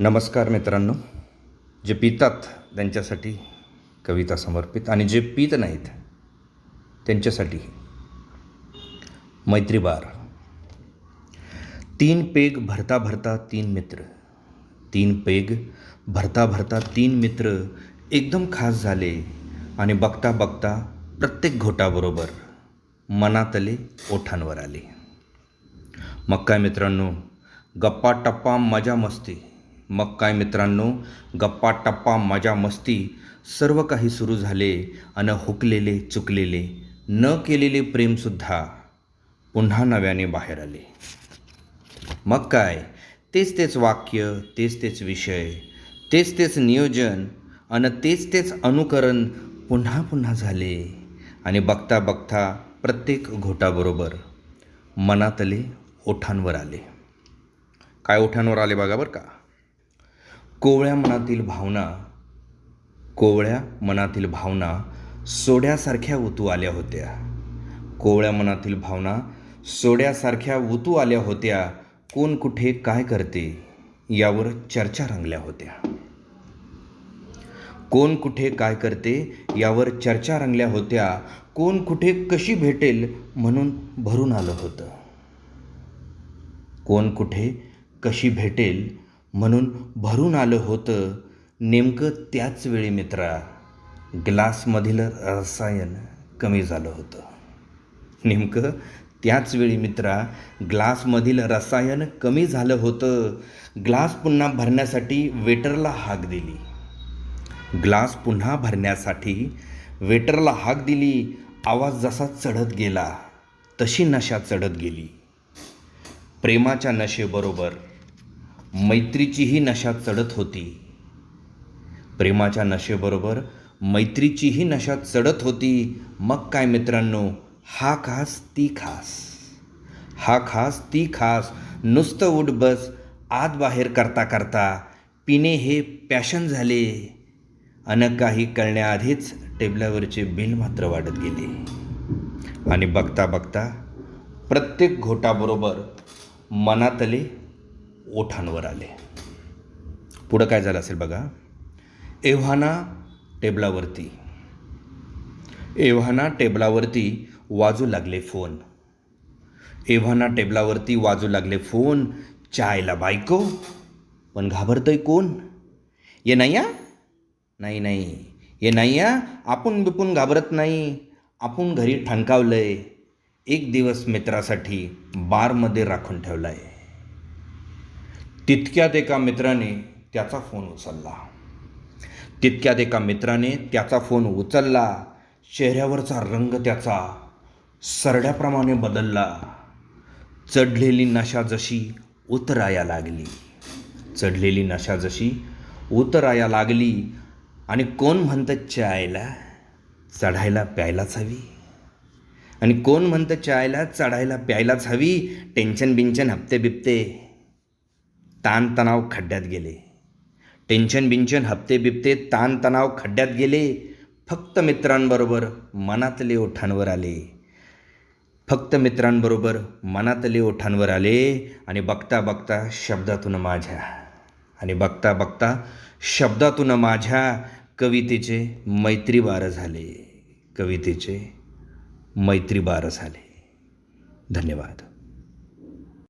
नमस्कार मित्रांनो. जे पितात त्यांच्यासाठी कविता समर्पित आणि जे पित नाहीत त्यांच्यासाठी मैत्रीबार तीन पेग भरता भरता तीन मित्र. तीन पेग भरता भरता तीन मित्र एकदम खास झाले आणि बघता बघता प्रत्येक घोटाबरोबर मनातले ओठांवर आले. मग काय मित्रांनो गप्पा टप्पा मजा मस्ती. मग काय मित्रांनो गप्पा टप्पा मजा मस्ती सर्व काही सुरू झाले अन हुकलेले चुकलेले न केलेले प्रेमसुद्धा पुन्हा नव्याने बाहेर आले. मग काय? तेच तेच वाक्य तेच तेच विषय तेच तेच नियोजन आणि तेच तेच अनुकरण पुन्हा पुन्हा झाले. आणि बघता बघता प्रत्येक घोटाबरोबर मनातले ओठांवर आले. काय ओठांवर आले बघा बरं का? कोवळ्या मनातील भावना कोवळ्या मनातील भावना सोड्यासारख्या उतू आल्या होत्या. कोवळ्या मनातील भावना सोड्यासारख्या उतू आल्या होत्या. कोण कुठे काय करते यावर चर्चा रंगल्या होत्या. कोण कुठे काय करते यावर चर्चा रंगल्या होत्या. कोण कुठे कशी भेटेल म्हणून भरून आलं होतं. कोण कुठे कशी भेटेल म्हणून भरून आलं होतं नेमकं त्याच वेळी मित्रा ग्लासमधील रसायन कमी झालं होतं. नेमकं त्याच वेळी मित्रा ग्लासमधील रसायन कमी झालं होतं. ग्लास पुन्हा भरण्यासाठी वेटरला हाक दिली. ग्लास पुन्हा भरण्यासाठी वेटरला हाक दिली. आवाज जसा चढत गेला तशी नशा चढत गेली. प्रेमाच्या नशेबरोबर मैत्रीचीही नशा चढत होती. प्रेमाच्या नशेबरोबर मैत्रीचीही नशा चढत होती. मग काय मित्रांनो? हा खास ती खास. हा खास ती खास. नुसतं उठ बस. आत बाहेर करता करता पिणे हे पॅशन झाले. अन काही कळण्याआधीच टेबलावरचे बिल मात्र वाढत गेले. आणि बघता बघता प्रत्येक घोटाबरोबर मनातले ओठांवर आले. पुढं काय झालं असेल बघा. एव्हाना टेबलावरती. एव्हाना टेबलावरती वाजू लागले फोन. एव्हाना टेबलावरती वाजू लागले फोन. चायला बायको. पण घाबरतोय कोण? ये नाही या नाही नाही. ये नाही या आपण बिपून घाबरत नाही. आपण घरी ठणकावलंय. एक दिवस मित्रासाठी बारमध्ये राखून ठेवलाय. तितक्यात एका मित्राने त्याचा फोन उचलला. तितक्यात एका मित्राने त्याचा फोन उचलला. चेहऱ्यावरचा रंग त्याचा सरड्याप्रमाणे बदलला. चढलेली नशा जशी उतराया लागली. चढलेली नशा जशी उतराया लागली. आणि कोण म्हणतं चायला? चढायला प्यायलाच हवी. आणि कोण म्हणतं चायला? चढायला प्यायलाच हवी. टेन्शन बिन्शन हप्ते बिपते. ताणतणाव खड्ड्यात गेले. टेन्शन बिन्शन हप्ते बिप्ते ताणतणाव खड्ड्यात गेले. फक्त मित्रांबरोबर मनातले ओठांवर आले. फक्त मित्रांबरोबर मनातले ओठांवर आले आणि बघता बघता शब्दातून माझ्या आणि बघता बघता शब्दातून माझ्या कवितेचे मैत्रीबार झाले. कवितेचे मैत्रीबार झाले. धन्यवाद.